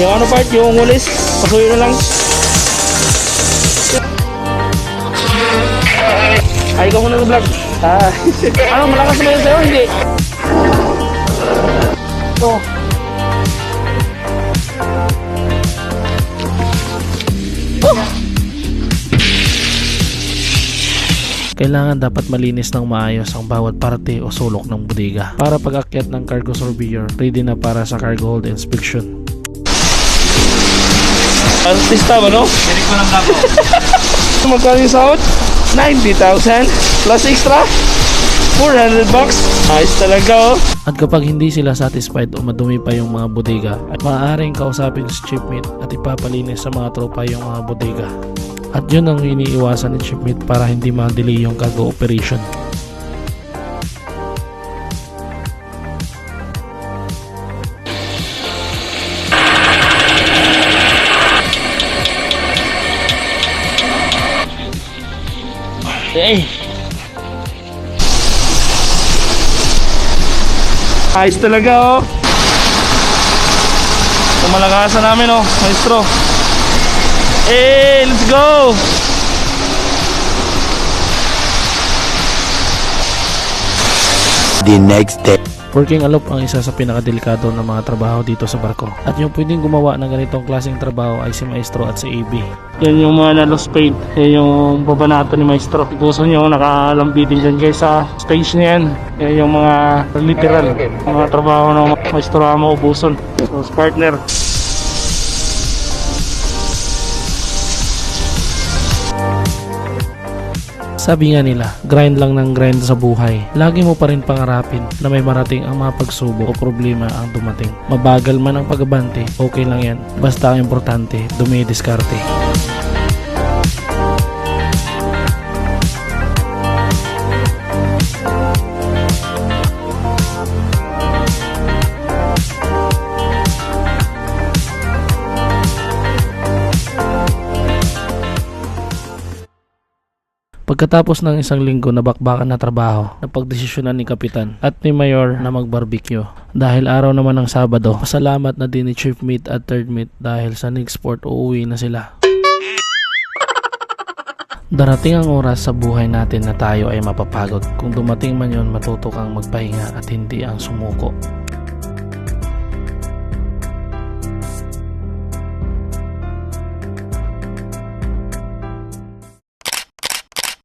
Yung ano part, yung ulis, pasuyo na lang. Ay, ikaw muna vlog. Ah. ano, malakas na yun sa'yo, hindi? Oh. Kailangan dapat malinis ng maayos ang bawat parte o sulok ng bodega para pag-akyat ng cargo surveyor ready na para sa cargo hold inspection. Artista ba no? Hindi ko lang dabo. Magkano yung sahod? 90,000 plus extra 400 bucks. Ayos talaga oh. At kapag hindi sila satisfied o madumi pa yung mga bodega, at maaaring kausapin si Chief Meat at ipapalinis sa mga tropa yung mga bodega. At yun ang iniiwasan ni Chief Meat para hindi ma-delay yung cargo operation. Hey! Ayos talaga oh. Kumalakasan namin oh, maestro. Eh, let's go! The next day. Working alop ang isa sa pinakadelikado ng mga trabaho dito sa barko. At yung pwedeng gumawa ng ganitong klaseng trabaho ay si Maestro at si AB. Yan yung mga na-lost paid. Yan yung babanato ni Maestro. Gusto nyo nakalambitin dyan guys sa stage na yan. Yan yung mga literal. Mga trabaho ng Maestro Amo Ubuson. So, partner. Sabi nga nila, grind lang ng grind sa buhay. Lagi mo pa rin pangarapin na may marating ang mga pagsubok o problema ang dumating. Mabagal man ang pagabante, okay lang yan. Basta ang importante, dumidiskarte. Pagkatapos ng isang linggo na bakbakan na trabaho, napagdesisyonan ni Kapitan at ni Mayor na mag-barbecue. Dahil araw naman ng Sabado, pasalamat na din ni Chief Meat at Third Meat dahil sa Nigsport uuwi na sila. Darating ang oras sa buhay natin na tayo ay mapapagod. Kung dumating man yon, matuto kang magpahinga at hindi ang sumuko.